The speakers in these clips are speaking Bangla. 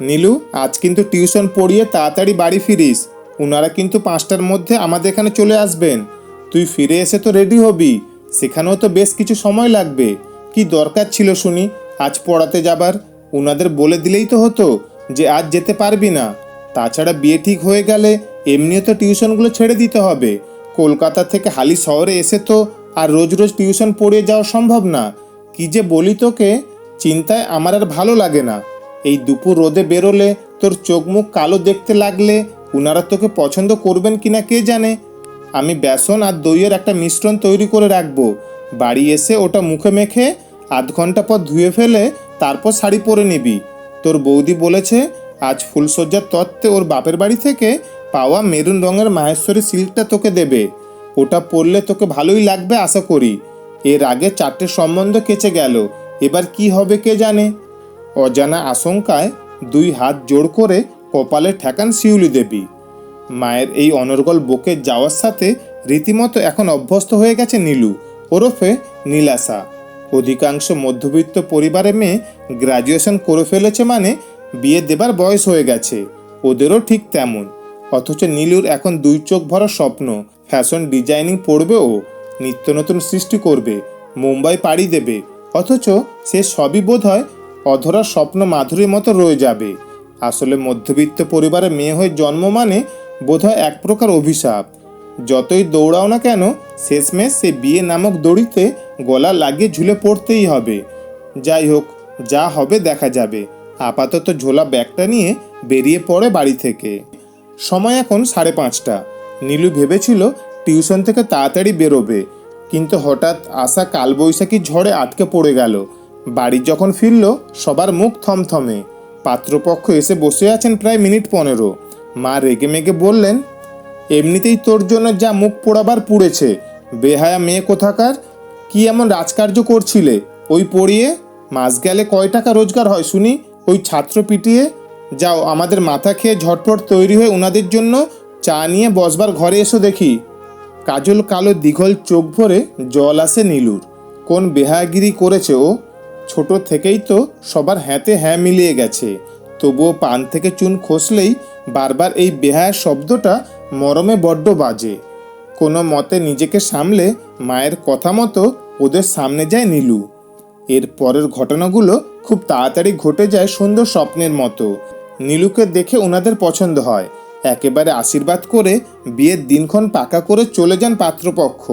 নীলু, আজ কিন্তু টিউশন পড়িয়ে তাড়াতাড়ি বাড়ি ফিরিস। ওনারা কিন্তু পাঁচটার মধ্যে আমাদের এখানে চলে আসবেন। তুই ফিরে এসে তো রেডি হবি। সেখানেও তো বেশ কিছু সময় লাগবে। কি দরকার ছিল শুনি? আজ পড়াতে যাবার। ওনাদের বলে দিলেই তো হতো যে আজ যেতে পারবি না। তাছাড়া বিয়ে ঠিক হয়ে গেলে এমনিও তো টিউশনগুলো ছেড়ে দিতে হবে। কলকাতা থেকে হালি শহরে এসে তো আর রোজ রোজ টিউশন পড়িয়ে যাওয়া সম্ভব না। কি যে বলি তোকে, চিন্তায় আমার আর ভালো লাগে না। এই দুপুর রোদে বেরোলে তোর চোখ মুখ কালো দেখতে লাগলে উনারা তোকে পছন্দ করবেন কিনা কে জানে? আমি বেসন আর দইয়ের একটা মিশ্রণ তৈরি করে রাখব। বাড়ি এসে ওটা মুখে মেখে আধ ঘণ্টা পর ধুয়ে ফেলে তারপর শাড়ি পরে নিবি। তোর বৌদি বলেছে, আজ ফুলসজ্জার তত্ত্বে ওর বাপের বাড়ি থেকে পাওয়া মেরুন রঙের মাহেশ্বরী সিল্কটা তোকে দেবে। ওটা পরলে তোকে ভালোই লাগবে আশা করি। এর আগে চারটে সম্বন্ধ কেচে গেল। এবার কি হবে কে জানে? অজানা আশঙ্কায় দুই হাত জোড় করে কপালে ঠেকান শিউলি দেবী। মায়ের এই অনর্গল বকে যাওয়ার সাথে রীতিমতো এখন অভ্যস্ত হয়ে গেছে নীলু, ওরফে নীলাশা। অধিকাংশ মধ্যবিত্ত পরিবারের মেয়ে গ্রাজুয়েশন করে ফেলেছে মানে বিয়ে দেবার বয়স হয়ে গেছে, ওদেরও ঠিক তেমন। অথচ নীলুর এখন দুই চোখ ভরা স্বপ্ন, ফ্যাশন ডিজাইনিং পড়বে ও নিত্য নতুন সৃষ্টি করবে, মুম্বাই পাড়ি দেবে, অথচ সে সবই বোধ হয় অধরা স্বপ্ন মাধুরীর মতো রয়ে যাবে। আসলে মধ্যবিত্ত পরিবারে মেয়ে হয়ে জন্ম মানে বোধহয় এক প্রকার অভিশাপ। যতই দৌড়াও না কেন, শেষমেশ সে বিয়ে নামক দড়িতে গলা লাগিয়ে ঝুলে পড়তেই হবে। যাই হোক, যা হবে দেখা যাবে। আপাতত ঝোলা ব্যাগটা নিয়ে বেরিয়ে পড়ে বাড়ি থেকে। সময় এখন সাড়ে পাঁচটা। নীলু ভেবেছিল টিউশন থেকে তাড়াতাড়ি বেরোবে, কিন্তু হঠাৎ আসা কালবৈশাখী ঝড়ে আটকে পড়ে গেল। বাড়ি যখন ফিরল, সবার মুখ থমথমে। পাত্রপক্ষ এসে বসে আছেন প্রায় মিনিট পনেরো। মা রেগে মেগে বললেন, এমনিতেই তোর জন্য যা মুখ পোড়াবার পুড়েছে, বেহায়া মেয়ে কোথাকার? কি এমন রাজকার্য করছিলে? ওই পড়িয়ে মাস গেলে কয় টাকা রোজগার হয় শুনি? ওই ছাত্র পিটিয়ে? যাও, আমাদের মাথা খেয়ে ঝটপট তৈরি হয়ে ওনাদের জন্য চা নিয়ে বসবার ঘরে এসো দেখি। কাজল কালো দীঘল চোখ ভরে জল আসে নীলুর। কোন বেহাগিরি করেছে ও? ছোট থেকেই তো সবার হ্যাঁতে হ্যাঁ মিলিয়ে গেছে। তবুও পান থেকে চুন খসলেই বারবার এই বেহায়া শব্দটা মরমে বড্ড বাজে। কোনো মতে নিজেকে সামলে মায়ের কথা মতো ওদের সামনে যায় নীলু। এর পরের ঘটনাগুলো খুব তাড়াতাড়ি ঘটে যায় সুন্দর স্বপ্নের মতো। নীলুকে দেখে ওনাদের পছন্দ হয়। একেবারে আশীর্বাদ করে বিয়ের দিনক্ষণ পাকা করে চলে যান পাত্রপক্ষ।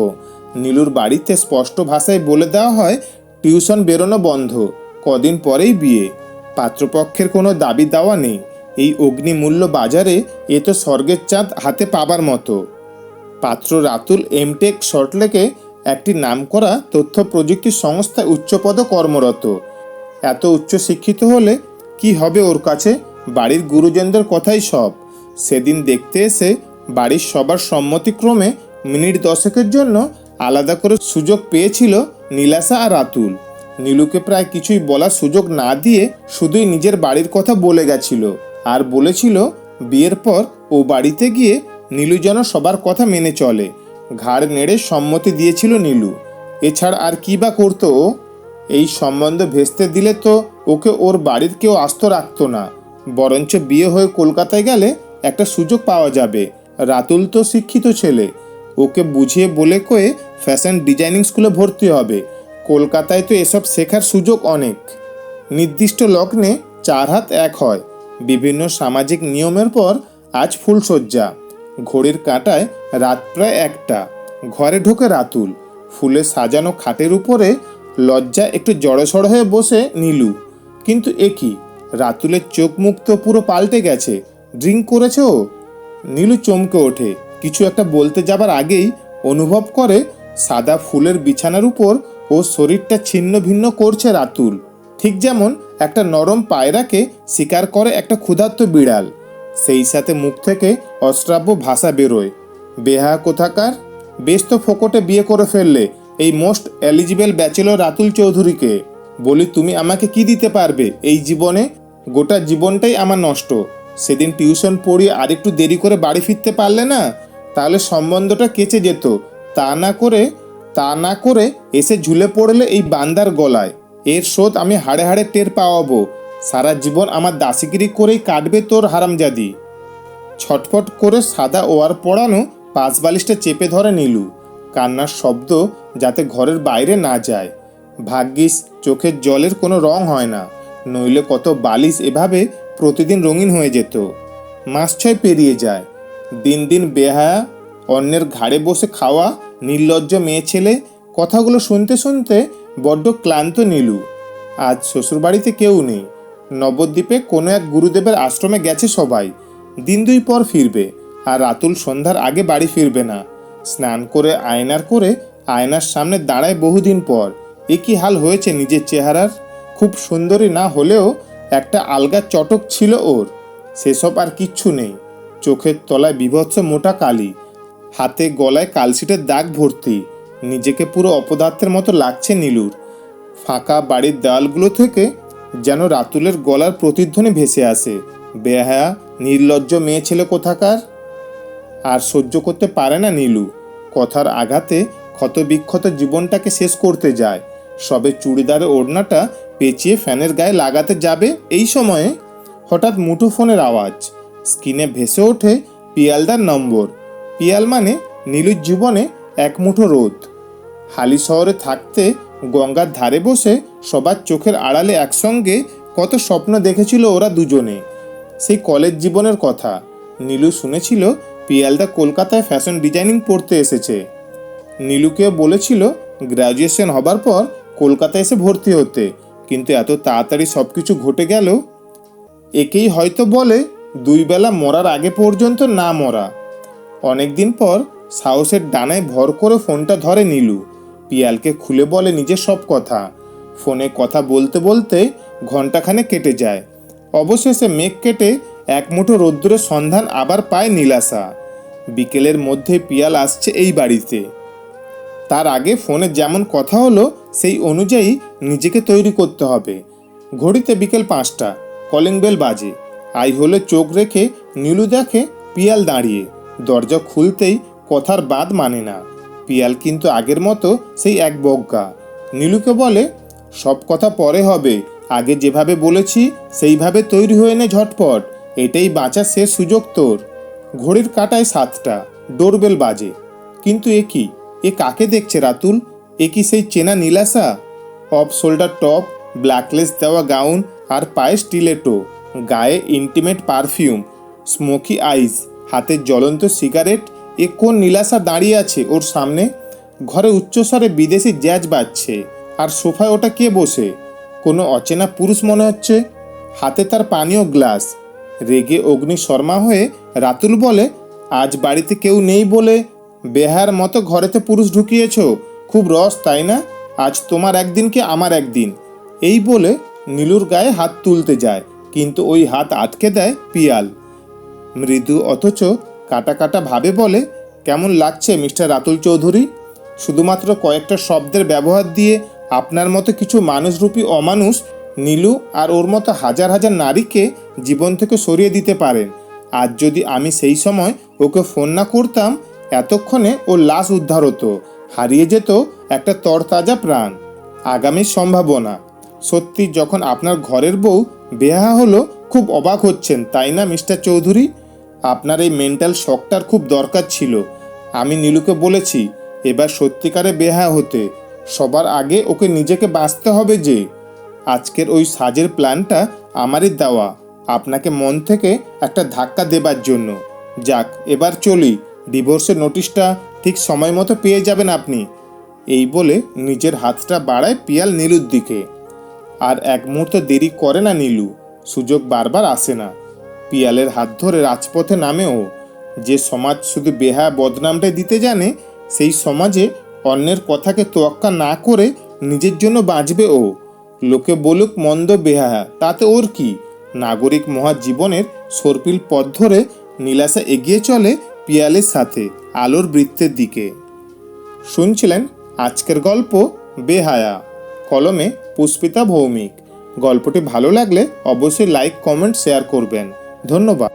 নীলুর বাড়িতে স্পষ্ট ভাষায় বলে দেওয়া হয় টিউশন বেরোনো বন্ধ। কদিন পরেই বিয়ে। পাত্রপক্ষের কোনো দাবি দাওয়া নেই। এই অগ্নিমূল্য বাজারে এ তো স্বর্গের চাঁদ হাতে পাবার মতো। পাত্র রাতুল এমটেক শর্টলেকে একটি নামকরা তথ্য প্রযুক্তি সংস্থায় উচ্চপদ কর্মরত। এত উচ্চ শিক্ষিত হলে কি হবে ওর কাছে? বাড়ির গুরুজনদের কথাই সব। সেদিন দেখতে এসে বাড়ির সবার সম্মতিক্রমে মিনিট দশকের জন্য আলাদা করে সুযোগ পেয়েছিল নীলাশা আর রাতুল নীলুকে প্রায় কিছুই বলার সুযোগ না দিয়ে শুধুই নিজের বাড়ির কথা বলে গেছিল আর বলেছিল, বিয়ের পর ও বাড়িতে গিয়ে নীলু যেন সবার কথা মেনে চলে। ঘাড় নেড়ে সম্মতি দিয়েছিল নীলু। এছাড়া আর কি বা করতো ও? এই সম্বন্ধ ভেস্তে দিলে তো ওকে ওর বাড়ির কেউ আস্ত রাখতো না। বরঞ্চ বিয়ে হয়ে কলকাতায় গেলে একটা সুযোগ পাওয়া যাবে। রাতুল তো শিক্ষিত ছেলে। ওকে বুঝিয়ে বলে কয়ে ফ্যাশন ডিজাইনিং স্কুলে ভর্তি হবে। কলকাতায় তো এসব শেখার সুযোগ অনেক। নির্দিষ্ট লগ্নে চার হাত এক হয়। বিভিন্ন সামাজিক নিয়মের পর আজ ফুলসজ্জা ঘড়ির কাঁটায় রাত প্রায় একটা। ঘরে ঢোকে রাতুল। ফুলে সাজানো খাটের উপরে লজ্জা একটু জড়সড় হয়ে বসে নীলু। কিন্তু এ কি? রাতুলের চোখ মুখ তো পুরো পাল্টে গেছে। ড্রিঙ্ক করেছে ও? নীলু চমকে ওঠে। কিছু একটা বলতে যাবার আগেই অনুভব করে সাদা ফুলের বিছানার উপর ও শরীরটা ছিন্ন ভিন্ন করছে রাতুল। ঠিক যেমন একটা নরম পায়রাকে শিকার করে একটা ক্ষুধার্ত বিড়াল। সেই সাথে মুখ থেকে অশ্রাব্য ভাষা বেরোয়। বেহা কোথাকার? বেশ তো ফোকটে বিয়ে করে ফেললে এই মোস্ট এলিজিবল ব্যাচেলর রাতুল চৌধুরীকে। বলি, তুমি আমাকে কি দিতে পারবে এই জীবনে? গোটা জীবনটাই আমার নষ্ট। সেদিন টিউশন পড়িয়ে আরেকটু দেরি করে বাড়ি ফিরতে পারলে না? তাহলে সম্বন্ধটা কেচে যেত। তা না করে, তা না করে এসে ঝুলে পড়লে এই বান্দার গলায়। এর শোধ আমি হাড়ে হাড়ে টের পাওয়াবো। সারা জীবন আমার দাসিগিরি করেই কাটবে তোর হারামজাদি। ছটফট করে সাদা ওয়ার পড়ানো পাঁচ বালিশটা চেপে ধরে নিলু। কান্নার শব্দ যাতে ঘরের বাইরে না যায়। ভাগ্যিস চোখের জলের কোনো রং হয় না, নইলে কত বালিশ এভাবে প্রতিদিন রঙিন হয়ে যেত। মাস ছয় পেরিয়ে যায়। দিন দিন বেহায়া অন্যের ঘাড়ে বসে খাওয়া নির্লজ্জ মেয়ে ছেলে কথাগুলো শুনতে শুনতে বড্ড ক্লান্ত নীলু। আজ শ্বশুরবাড়িতে কেউ নেই। নবদ্বীপে কোনো এক গুরুদেবের আশ্রমে গেছে সবাই। দিন দুই পর ফিরবে আর রাতুল সন্ধ্যার আগে বাড়ি ফিরবে না। স্নান করে আয়নার করে আয়নার সামনে দাঁড়ায় বহুদিন পর। এ কি হাল হয়েছে নিজের চেহারার? খুব সুন্দরী না হলেও একটা আলগা চটক ছিল ওর। সেসব আর কিচ্ছু নেই। চোখের তলায় বিভৎস মোটা কালি। হাতে গলায় কালশিটের দাগ ভর্তি। নিজেকে পুরো অপদার্থের মতো লাগছে নীলুর। ফাঁকা বাড়ির দেওয়ালগুলো থেকে যেন রাতুলের গলার প্রতিধ্বনি ভেসে আসে। বেহায়া, নির্লজ্জ মেয়ে ছেলে কোথাকার? আর সহ্য করতে পারে না নীলু। কথার আঘাতে ক্ষতবিক্ষত জীবনটাকে শেষ করতে যায়। সবে চুড়িদারের ওড়নাটা পেঁচিয়ে ফ্যানের গায়ে লাগাতে যাবে এই সময়ে? হঠাৎ মুঠো ফোনের আওয়াজ। স্ক্রিনে ভেসে ওঠে পিয়ালদার নম্বর। পিয়াল মানে নীলুর জীবনে এক মুঠো রোদ। হালি শহরে থাকতে গঙ্গার ধারে বসে সবার চোখের আড়ালে একসঙ্গে কত স্বপ্ন দেখেছিল ওরা দুজনে। সেই কলেজ জীবনের কথা। নীলু শুনেছিল পিয়ালদা কলকাতায় ফ্যাশন ডিজাইনিং পড়তে এসেছে। নীলুকে বলেছিল গ্র্যাজুয়েশন হবার পর কলকাতায় এসে ভর্তি হতে। কিন্তু এত তাড়াতাড়ি সব কিছু ঘটে গেল, একেই হয়তো বলে দুই বেলা মরার আগে পর্যন্ত না মরা। অনেকদিন পর সাহসের ডানায় ভর করে ফোনটা ধরে নীলু। পিয়ালকে খুলে বলে নিজের সব কথা। ফোনে কথা বলতে বলতে ঘন্টাখানে কেটে যায়। অবশেষে মেঘ কেটে এক মুঠো রোদ্দুরের সন্ধান আবার পায় নীলাশা। বিকেলের মধ্যে পিয়াল আসছে এই বাড়িতে। তার আগে ফোনে যেমন কথা হলো, সেই অনুযায়ী নিজেকে তৈরি করতে হবে। ঘড়িতে বিকেল পাঁচটা, কলিং বেল বাজে। আই হলে চোখ রেখে নীলু দেখে পিয়াল দাঁড়িয়ে। দরজা খুলতেই কথার বাদ মানে না। পিয়াল কিন্তু আগের মতো সেই এক বজ্ঞা। নীলুকে বলে, সব কথা পরে হবে। আগে যেভাবে বলেছি, সেইভাবে তৈরি হয়ে নে ঝটপট। এটাই বাঁচার শেষ সুযোগ তোর। ঘড়ির কাটায় সাতটা, ডোরবেল বাজে। কিন্তু এ কি? এ কাকে দেখছে রাতুল? এ কি সেই চেনা নীলাসা অফ শোল্ডার টপ, ব্ল্যাকলেস দেওয়া গাউন আর পায়ে স্টিলেটো। গায়ে ইন্টিমেট পারফিউম, স্মোকি আইস। হাতে জ্বলন্ত সিগারেট, এ কোন নীলাশা দাঁড়িয়ে আছে ওর সামনে? ঘরে উচ্চস্বরে বিদেশি জ্যাজ বাজছে, আর সোফায় ওটা কে বসে? কোনো অচেনা পুরুষ মনে হচ্ছে? হাতে তার পানীয় গ্লাস। রেগে অগ্নি শর্মা হয়ে রাতুল বলে, আজ বাড়িতে কেউ নেই বলে? বেহার মতো ঘরেতে পুরুষ ঢুকিয়েছ? খুব রস, তাই না? আজ তোমার একদিন কি আমার একদিন? এই বলে নীলুর গায়ে হাত তুলতে যায়, কিন্তু ওই হাত আটকে দেয় পিয়াল। মৃদু অথচ কাটা কাটা ভাবে বলে, কেমন লাগছে, মিস্টার রাতুল চৌধুরী? শুধুমাত্র কয়েকটা শব্দের ব্যবহার দিয়ে আপনার মতো কিছু মানুষরূপী অমানুষ নীলু আর ওর মতো হাজার হাজার নারীকে জীবন থেকে সরিয়ে দিতে পারেন। আজ যদি আমি সেই সময় ওকে ফোন না করতাম, এতক্ষণে ওর লাশ উদ্ধার হতো, হারিয়ে যেত একটা তরতাজা প্রাণ। আগামীর সম্ভাবনা। সত্যি যখন আপনার ঘরের বউ বেহা হলো, খুব অবাক হচ্ছেন, তাই না, মিস্টার চৌধুরী? আপনার এই মেন্টাল শকটার খুব দরকার ছিল। আমি নীলুকে বলেছি, এবার সত্যিকারে বেহা হতে। সবার আগে ওকে নিজেকে বাঁচতে হবে যে। আজকের ওই সাজের প্ল্যানটা আমারই দেওয়া। আপনাকে মন থেকে একটা ধাক্কা দেবার জন্য। যাক, এবার চলি। ডিভোর্সের নোটিশটা ঠিক সময় মতো পেয়ে যাবেন আপনি। এই বলে নিজের হাতটা বাড়ায় পিয়াল নীলুর দিকে। আর এক মুহূর্ত দেরি করে না নীলু। সুযোগ বারবার আসে না। পিয়ালের হাত ধরে রাজপথে নামেও যে সমাজ শুধু বেহা বদনামটাই দিতে জানে, সেই সমাজে অন্যের কথাকে তোয়াক্কা না করে নিজের জন্য বাঁচবে ও। লোকে বলুক মন্দ বেহায়া তাতে ওর কি? নাগরিক মহাজীবনের সর্পিল পথ ধরে নীলাশা এগিয়ে চলে পিয়ালের সাথে আলোর বৃত্তের দিকে। শুনছিলেন আজকের গল্প বেহায়া, কলমে পুষ্পিতা ভৌমিক। গল্পটি ভালো লাগলে অবশ্যই লাইক, কমেন্ট, শেয়ার করবেন। ধন্যবাদ।